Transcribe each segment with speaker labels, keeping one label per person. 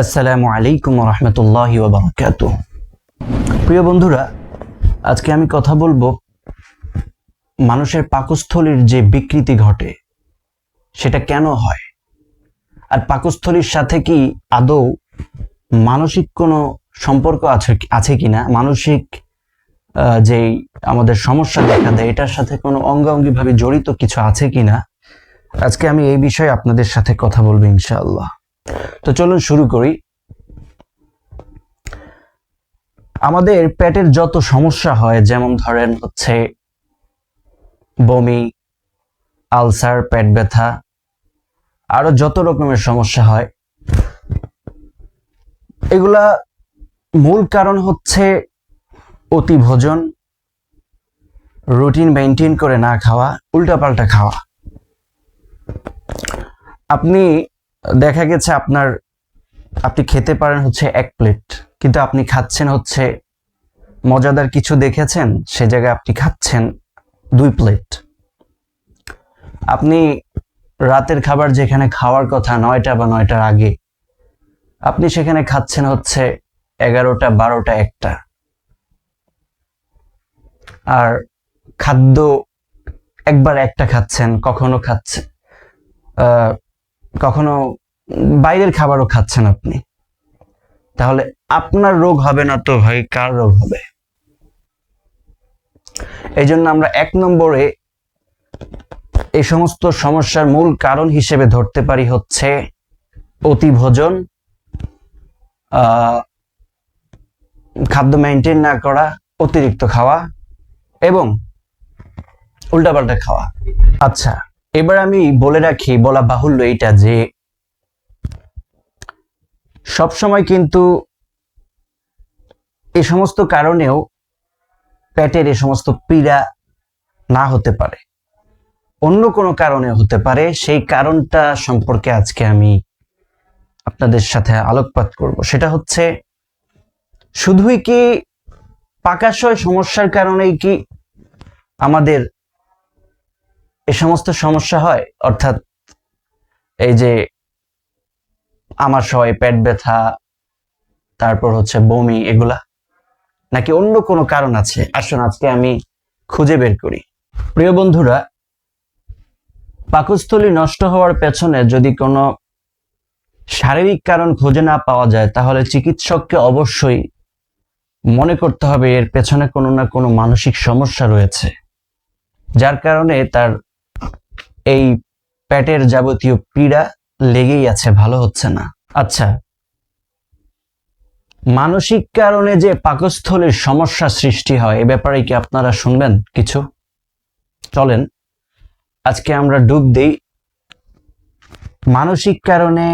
Speaker 1: আসসালামু আলাইকুম রহমতুল্লাহি প্রিয় বন্ধুরা আজকে আমি কথা বলব মানুষের পাকস্থলীর যে বিকৃতি ঘটে সেটা কেন হয়? আর পাকস্থলীর সাথে কি আদৌ মানসিক কোনো সম্পর্ক আছে আছে কিনা? মানসিক আহ, যেই আমাদের সমস্যা দেখা দেয় এটার সাথে কোনো অঙ্গাঙ্গিভাবে জড়িত কিছু আছে কিনা? আজকে আমি এই বিষয়ে আপনাদের সাথে কথা বলব ইনশাআল্লাহ। তো চলুন শুরু করি। আমাদের পেটের যত সমস্যা হয়, যেমন ধরেন হচ্ছে বমি, আলসার, পেট ব্যথা, আরও যত রকমের সমস্যা হয়, এগুলা মূল কারণ হচ্ছে অতি ভোজন, রুটিন মেনটেন করে না খাওয়া, উল্টাপাল্টা খাওয়া। আপনি দেখা গেছে আপনার আপনি খেতে পারেন হচ্ছে এক প্লেট কিন্তু আপনি খাচ্ছেন হচ্ছে মজাদার কিছু দেখেছেন সে জায়গায় আপনি খাচ্ছেন দুই প্লেট। আপনি রাতের খাবার যেখানে খাওয়ার কথা নয়টা বা নয়টার আগে আপনি সেখানে খাচ্ছেন হচ্ছে এগারোটা বারোটা একটা। আর খাদ্য একবার একটা খাচ্ছেন কখনো খাচ্ছেন আহ, কখনো বাইরের খাবারও খাচ্ছেন আপনি? তাহলে আপনার রোগ হবে না তো ভাই কার রোগ হবে? এই জন্য আমরা এক নম্বরে এই সমস্ত সমস্যার মূল কারণ হিসেবে ধরতে পারি হচ্ছে অতি ভোজন আহ, খাদ্য মেনটেন না করা অতিরিক্ত খাওয়া এবং উল্টাপাল্টা খাওয়া। আচ্ছা এবার আমি বলে রাখি, বলা বাহুল্য এইটা যে সবসময় কিন্তু এ সমস্ত কারণেও পেটের এই সমস্ত পীড়া না হতে পারে। অন্য কোনো কারণে হতে পারে। সেই কারণটা সম্পর্কে আজকে আমি আপনাদের সাথে আলোকপাত করব। সেটা হচ্ছে, শুধুই কি পাকাশয় সমস্যার কারণেই কি আমাদের এ সমস্ত সমস্যা হয়? অর্থাৎ এই যে আমার সবাই পেট ব্যথা, তারপর হচ্ছে বমি এগুলা, নাকি অন্য কোনো কারণ আছে? আসুন আজকে আমি খুঁজে বের করি। প্রিয় বন্ধুরা, পাকস্থলী নষ্ট হওয়ার পেছনে যদি কোনো শারীরিক কারণ খুঁজে না পাওয়া যায়, তাহলে চিকিৎসককে অবশ্যই মনে করতে হবে এর পেছনে কোনো না কোনো মানসিক সমস্যা রয়েছে, যার কারণে তার এই পেটের যাবতীয় পীড়া লেগেই আছে, ভালো হচ্ছে না। আচ্ছা মানসিক কারণে যে পাকস্থলীর সমস্যা সৃষ্টি হয়, এ ব্যাপারে কি আপনারা শুনবেন কিছু? চলেন, আজকে আমরা ডুব দিই মানসিক কারণে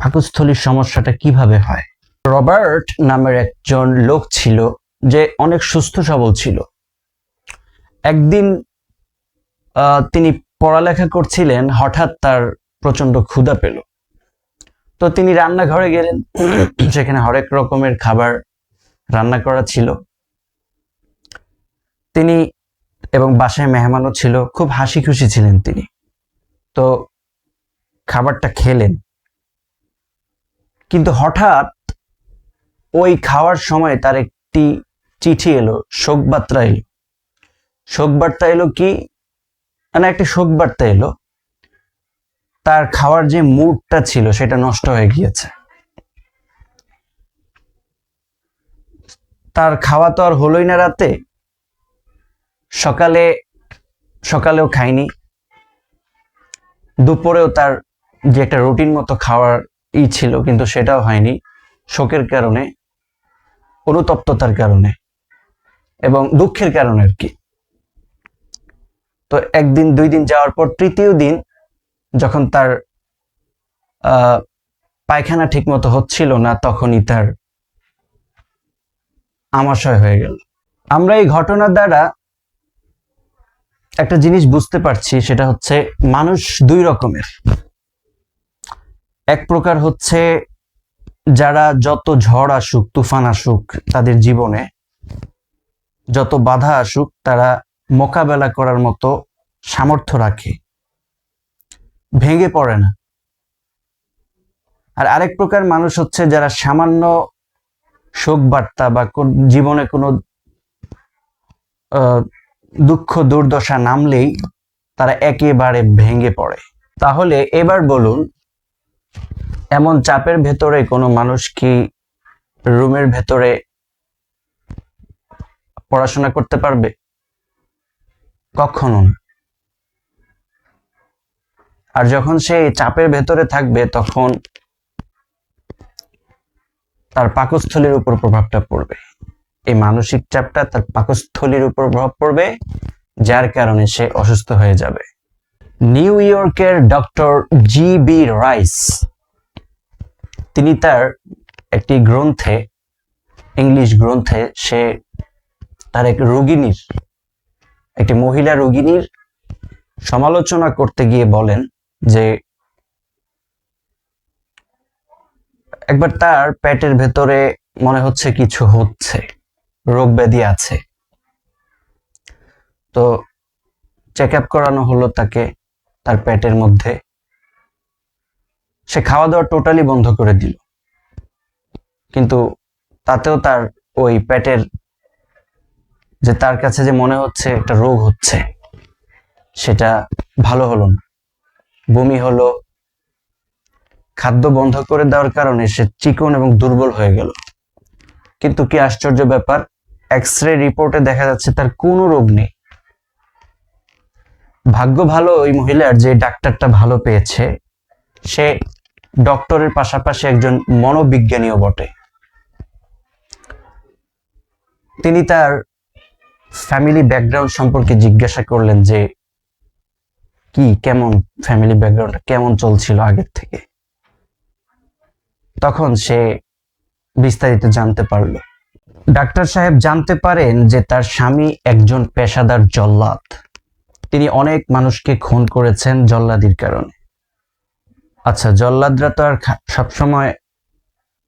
Speaker 1: পাকস্থলীর সমস্যাটা কীভাবে হয়। রবার্ট নামের একজন লোক ছিল যে অনেক সুস্থ সবল ছিল। একদিন তিনি পড়ালেখা করছিলেন, হঠাৎ তার প্রচণ্ড ক্ষুধা পেল। তো তিনি রান্নাঘরে গেলেন সেখানে হরেক রকমের খাবার রান্না করা ছিল। তিনি এবং বাসায় মেহমানও ছিল, খুব হাসি খুশি ছিলেন তিনি। তো খাবারটা খেলেন। কিন্তু হঠাৎ ওই খাওয়ার সময় তার একটি চিঠি এলো শোক বার্তা এলো। শোক বার্তা এলো কি? মানে একটা শোক বার্তা এলো। তার খাওয়ার যে মুডটা ছিল, সেটা নষ্ট হয়ে গিয়েছে। তার খাওয়া তো আর হলোই না রাতে। সকালে, সকালেও খায়নি। দুপুরেও তার যে একটা রুটিন মতো খাওয়ার ই ছিল, কিন্তু সেটাও হয়নি, শোকের কারণে, অনুতপ্ততার কারণে, এবং দুঃখের কারণে আর কি। তো একদিন, দুই দিন যাওয়ার পর তৃতীয় দিন যখন তার পায়খানা ঠিক মতো হচ্ছিল না, তখনই তার আমাশয় হয়ে গেল। আমরা এই ঘটনার দ্বারা একটা জিনিস বুঝতে পারছি, সেটা হচ্ছে মানুষ দুই রকমের। এক প্রকার হচ্ছে যারা যত ঝড় আসুক, তুফান আসুক তাদের জীবনে যত বাধা আসুক, তারা মোকাবেলা করার মতো সামর্থ্য রাখে। ভেঙে পড়ে না। আর আরেক প্রকার মানুষ হচ্ছে যারা সামান্য শোক বার্তা বা কোন- জীবনে কোনো দুঃখ, দুর্দশা নামলেই তারা একেবারে ভেঙে পড়ে। তাহলে এবার বলুন, এমন চাপের ভেতরে কোনো মানুষ কি রুমের ভেতরে পড়াশোনা করতে পারবে? কখনো না। আর যখন সে চাপের ভেতরে থাকবে, তখন তার পাকস্থলীর উপর প্রভাবটা পড়বে এই মানসিক চাপটা তার পাকস্থলীর উপর প্রভাব পড়বে, যার কারণে সে অসুস্থ হয়ে যাবে নিউ ইয়র্কের ডক্টর জি বি রাইস, তিনি তার একটি গ্রন্থে, ইংলিশ গ্রন্থে সে তার এক রোগিনীর একটি মহিলা রোগিনীর সমালোচনা করতে গিয়ে বলেন যে, একবার তার পেটের ভেতরে মনে হচ্ছে কিছু হচ্ছে, রোগ ব্যাধি আছে। তো চেক আপ করানো হলো তাকে তার পেটের মধ্যে। সে খাওয়া দাওয়া টোটালি বন্ধ করে দিল। কিন্তু তাতেও তার ওই পেটের যে তার কাছে যে মনে হচ্ছে, একটা রোগ হচ্ছে, সেটা ভালো হলো না। বমি হলো, খাদ্য বন্ধ করে দেওয়ার কারণে সে চিকন এবং দুর্বল হয়ে গেল। কিন্তু কি আশ্চর্য ব্যাপার এক্স রে রিপোর্টে দেখা যাচ্ছে তার কোনো রোগ নেই। ভাগ্য ভালো ওই মহিলার যে ডাক্তারটা ভালো পেয়েছে, সে ডক্টরের পাশাপাশি একজন মনোবিজ্ঞানীও বটে। তিনি তার ফ্যামিলি ব্যাকগ্রাউন্ড সম্পর্কে জিজ্ঞাসা করলেন যে, কি, কেমন ফ্যামিলি ব্যাকগ্রাউন্ড কেমন চলছিল আগের থেকে? তখন সে বিস্তারিত জানতে পারল। ডাক্তার সাহেব জানতে পারেন যে তার স্বামী একজন পেশাদার জল্লাদ। তিনি অনেক মানুষকে খুন করেছেন জল্লাদির কারণে। আচ্ছা জল্লাদরা তো আর সবসময়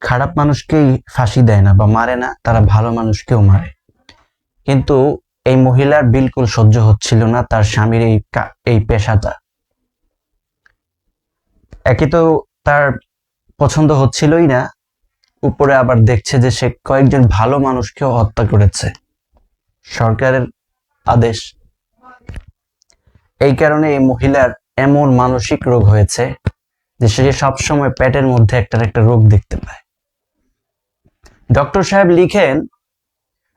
Speaker 1: খারাপ মানুষকেই ফাঁসি দেয় না বা মারে না, তারা ভালো মানুষকেও মারে। কিন্তু এই মহিলার বিলকুল সহ্য হচ্ছিল না, তার স্বামীর এই এই পেশাটা। একে তো তার পছন্দ হচ্ছিলই না, উপরে আবার দেখছে যে সে কয়েকজন ভালো মানুষকেও হত্যা করেছে। সরকারের আদেশ। এই কারণে এই মহিলার এমন মানসিক রোগ হয়েছে যে সে সবসময় পেটের মধ্যে একটা একটা রোগ দেখতে পায়। ডক্টর সাহেব লিখেন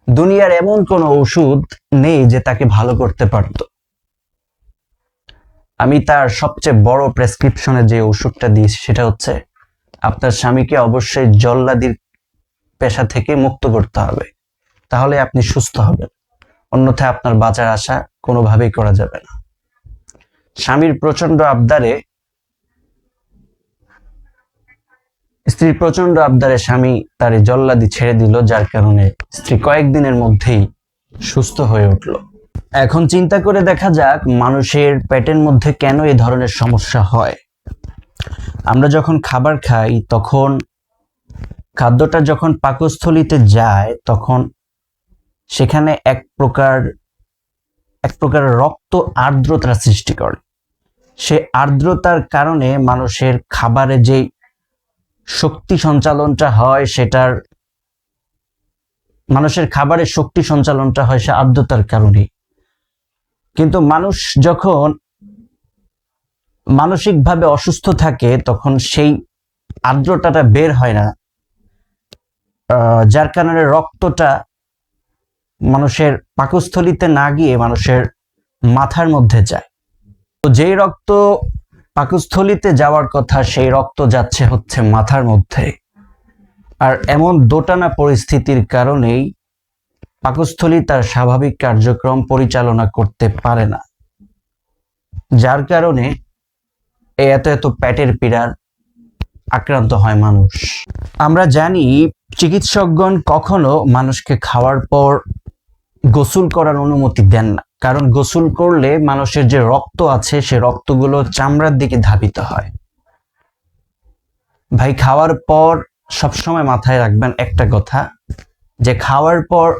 Speaker 1: দুনিয়ার এমন কোনো ওষুধ নেই যে তাকে ভালো করতে পারত। আমি তার সবচেয়ে বড় প্রেসক্রিপশনে যে ওষুধটা দিয়েছি সেটা হচ্ছে, আপনার স্বামীকে অবশ্যই জল্লাদির পেশা থেকে মুক্ত করতে হবে। তাহলে আপনি সুস্থ হবেন। অন্যথায় আপনার বাঁচার আশা কোনোভাবেই করা যাবে না। স্বামীর প্রচণ্ড আবদারে স্ত্রীর প্রচণ্ড আবদারে স্বামী তার জল্লাদি ছেড়ে দিল, যার কারণে স্ত্রী কয়েকদিনের মধ্যেই সুস্থ হয়ে উঠল। এখন চিন্তা করে দেখা যাক মানুষের পেটের মধ্যে কেন এই ধরনের সমস্যা হয়। আমরা যখন খাবার খাই, তখন খাদ্যটা যখন পাকস্থলিতে যায়, তখন সেখানে এক প্রকার এক প্রকার রক্ত আর্দ্রতার সৃষ্টি করে। সে আর্দ্রতার কারণে মানুষের খাবারে যে শক্তি সঞ্চালনটা হয়, সেটার মানুষের খাবারের শক্তি সঞ্চালনটা হয় সে আর্দ্রতার কারণে কিন্তু মানুষ যখন মানসিকভাবে অসুস্থ থাকে, তখন সেই আর্দ্রতাটা বের হয় না। যার কারণে রক্তটা মানুষের পাকস্থলিতে না গিয়ে মানুষের মাথার মধ্যে যায়। তো যেই রক্ত পাকস্থলিতে যাওয়ার কথা সেই রক্ত যাচ্ছে হচ্ছে মাথার মধ্যে। আর এমন দোটানা পরিস্থিতির কারণেই পাকস্থলী তার স্বাভাবিক কার্যক্রম পরিচালনা করতে পারে না। যার কারণে এত এত প্যাটের পীড়ার আক্রান্ত হয় মানুষ। আমরা জানি চিকিৎসকগণ কখনো মানুষকে খাওয়ার পর গোসল করার অনুমতি দেন না। কারণ গোসল করলে মানুষের যে রক্ত আছে, সে রক্তগুলো চামড়ার দিকে ধাবিত হয়। ভাই, খাওয়ার পর সবসময় মাথায় রাখবেন একটা কথা, যে খাওয়ার পর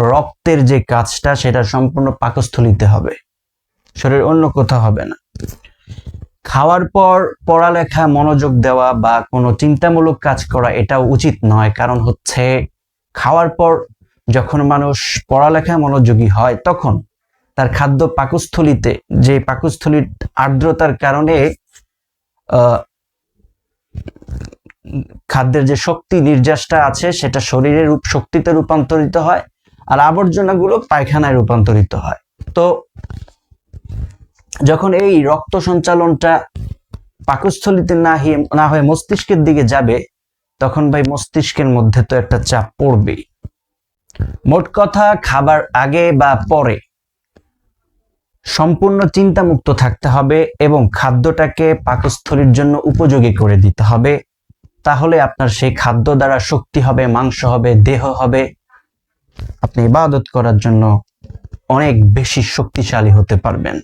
Speaker 1: রক্তের যে কাজটা, সেটা সম্পূর্ণ পাকস্থলিতে হবে। শরীর অন্য কোথাও হবে না। খাওয়ার পর পড়ালেখা, মনোযোগ দেওয়া বা কোনো চিন্তামূলক কাজ করা, এটাও উচিত নয়। কারণ হচ্ছে, খাওয়ার পর যখন মানুষ পড়ালেখায় মনোযোগী হয়, তখন তার খাদ্য পাকস্থলিতে, যে পাকস্থলীর আর্দ্রতার কারণে খাদ্যের যে শক্তি নির্যাসটা আছে, সেটা শরীরে রূপ, শক্তিতে রূপান্তরিত হয় আর আবর্জনাগুলো পায়খানায় রূপান্তরিত হয়। তো যখন এই রক্ত সঞ্চালনটা পাকস্থলিতে না হয়ে না হয়ে মস্তিষ্কের দিকে যাবে, তখন ভাই মস্তিষ্কের মধ্যে তো একটা চাপ পড়বেই। মোট কথা, খাবার আগে বা পরে সম্পূর্ণ চিন্তামুক্ত থাকতে হবে এবং খাদ্যটাকে পাকস্থলীর জন্য উপযোগী করে দিতে হবে। তাহলে আপনার সেই খাদ্য দ্বারা শক্তি হবে, মাংস হবে, দেহ হবে। আপনি ইবাদত করার জন্য অনেক বেশি শক্তিশালী হতে পারবেন।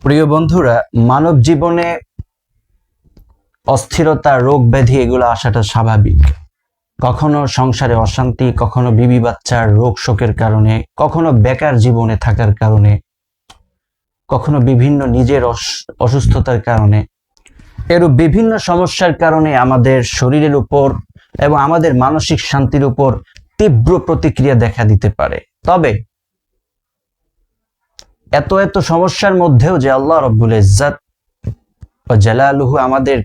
Speaker 1: প্রিয় বন্ধুরা, মানব জীবনে অস্থিরতা, রোগ ব্যাধি, এগুলো আসাটা স্বাভাবিক। কখনো সংসারে অশান্তি, কখনো বিবি বাচ্চার রোগ শোকের কারণে, কখনো বেকার জীবনে থাকার কারণে কখনো বিভিন্ন নিজের অসুস্থতার কারণে, এরূপ বিভিন্ন সমস্যার কারণে আমাদের শরীরের উপর এবং আমাদের মানসিক শান্তির উপর তীব্র প্রতিক্রিয়া দেখা দিতে পারে। তবে এত এত সমস্যার মধ্যেও যে আল্লাহ রব্বুল ইজ্জাত ও জালালুহু আমাদের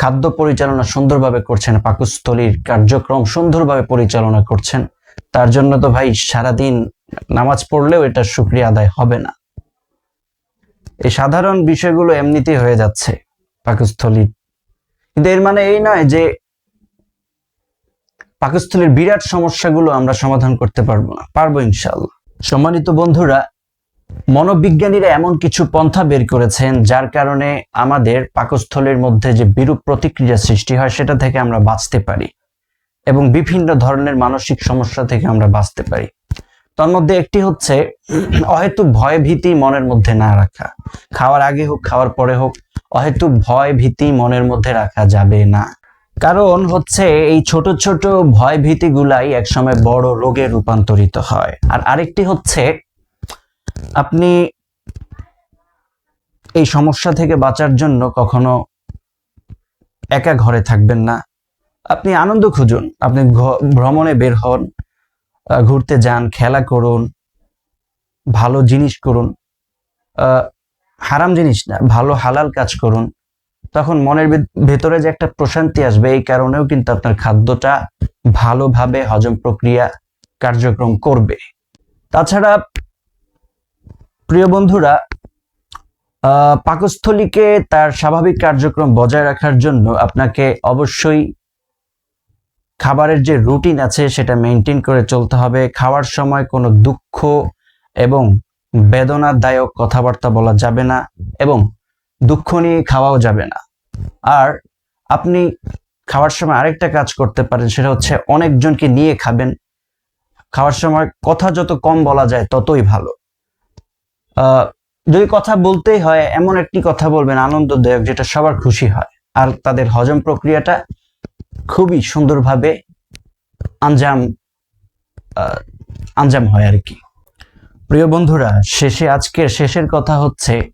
Speaker 1: খাদ্য পরিচালনা সুন্দরভাবে করছেন, পাকস্থলীর কার্যক্রম সুন্দরভাবে পরিচালনা করছেন, তার জন্য তো ভাই সারাদিন নামাজ পড়লেও এটা শুক্রিয়া আদায় হবে না। এই সাধারণ বিষয়গুলো এমনিতেই হয়ে যাচ্ছে পাকস্থলী। কিন্তু এর মানে এই নয় যে পাকস্থলীর বিরাট সমস্যাগুলো আমরা সমাধান করতে পারব না, পারব ইনশাআল্লাহ। সম্মানিত বন্ধুরা, মনোবিজ্ঞানীরা এমন কিছু পন্থা বের করেছেন যার কারণে আমাদের পাকস্থলীর মধ্যে যে বিরূপ প্রতিক্রিয়া সৃষ্টি হয় সেটা থেকে আমরা বাঁচতে পারি এবং বিভিন্ন ধরনের মানসিক সমস্যা থেকে আমরা বাঁচতে পারি। তার মধ্যে একটি হচ্ছে অহেতুক ভয়, ভীতি মনের মধ্যে না রাখা। খাওয়ার আগে হোক, খাওয়ার পরে হোক, অহেতুক ভয়, ভীতি মনের মধ্যে রাখা যাবে না। কারণ হচ্ছে এই ছোট ছোট ভয়, ভীতি গুলাই একসময় বড় রোগে রূপান্তরিত হয়। আর আরেকটি হচ্ছে, আপনি এই সমস্যা থেকে বাঁচার জন্য কখনো একা ঘরে থাকবেন না। আপনি আনন্দ খুঁজুন। আপনি ভ্রমণে বের হন। ঘুরতে যান, খেলা করুন, ভালো জিনিস করুন হারাম জিনিস না, ভালো হালাল কাজ করুন, তখন মনের ভেতরে যে একটা প্রশান্তি আসবে, এই কারণেও কিন্তু আপনার খাদ্যটা ভালোভাবে হজম প্রক্রিয়া কার্যক্রম করবে। তাছাড়া, প্রিয় বন্ধুরা পাকস্থলীকে তার স্বাভাবিক কার্যক্রম বজায় রাখার জন্য আপনাকে অবশ্যই খাবারের যে রুটিন আছে সেটা মেনটেন করে চলতে হবে। খাওয়ার সময় কোনো দুঃখ এবং বেদনাদায়ক কথাবার্তা বলা যাবে না এবং দুঃখ নিয়ে খাওয়াও যাবে না। আর আপনি খাওয়ার সময় আরেকটা কাজ করতে পারেন, সেটা হচ্ছে অনেকজনকে নিয়ে খাবেন। খাওয়ার সময় কথা যত কম বলা যায় ততই ভালো। যদি কথা বলতেই হয়, এমন একটি কথা বলবেন, আনন্দদায়ক, যেটা সবার খুশি হয়। আর তাদের হজম প্রক্রিয়াটা খুবই সুন্দরভাবে আঞ্জাম আঞ্জাম হয় আর কি। প্রিয় বন্ধুরা, শেষে আজকের শেষের কথা হচ্ছে,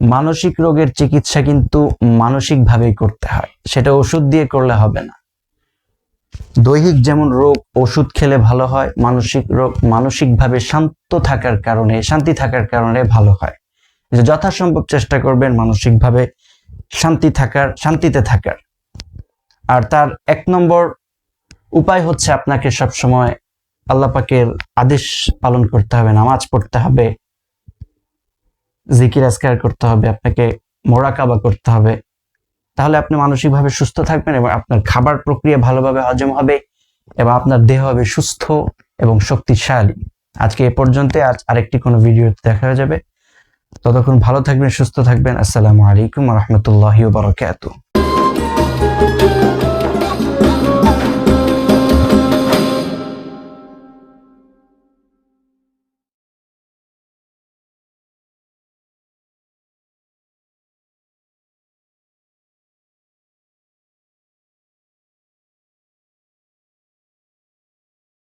Speaker 1: মানসিক রোগের চিকিৎসা কিন্তু মানসিকভাবেই করতে হয়। সেটা ওষুধ দিয়ে করলে হবে না। দৈহিক যেমন রোগ, ওষুধ খেলে ভালো হয়, মানসিক রোগ, মানসিকভাবে শান্ত থাকার কারণে, শান্তি থাকার কারণে ভালো হয়। যে যথাসম্ভব চেষ্টা করবেন মানসিকভাবে শান্তি থাকার, শান্তিতে থাকার। আর তার এক নম্বর উপায় হচ্ছে আপনাকে সবসময় আল্লাহ পাকের আদেশ পালন করতে হবে, নামাজ পড়তে হবে, জিকির আজকার করতে হবে, আপনাকে মোরাকাবা করতে হবে। তাহলে আপনি মানসিকভাবে সুস্থ থাকবেন এবং আপনার খাবার প্রক্রিয়া ভালোভাবে হজম হবে এবং আপনার দেহ হবে সুস্থ এবং শক্তিশালী। আজকে এ পর্যন্ত আজ আরেকটি কোনো ভিডিওতে দেখা হয়ে যাবে। ততক্ষণ ভালো থাকবেন, সুস্থ থাকবেন। আসসালামু আলাইকুম রহমতুল্লাহ বারকাতুহ। Thank you.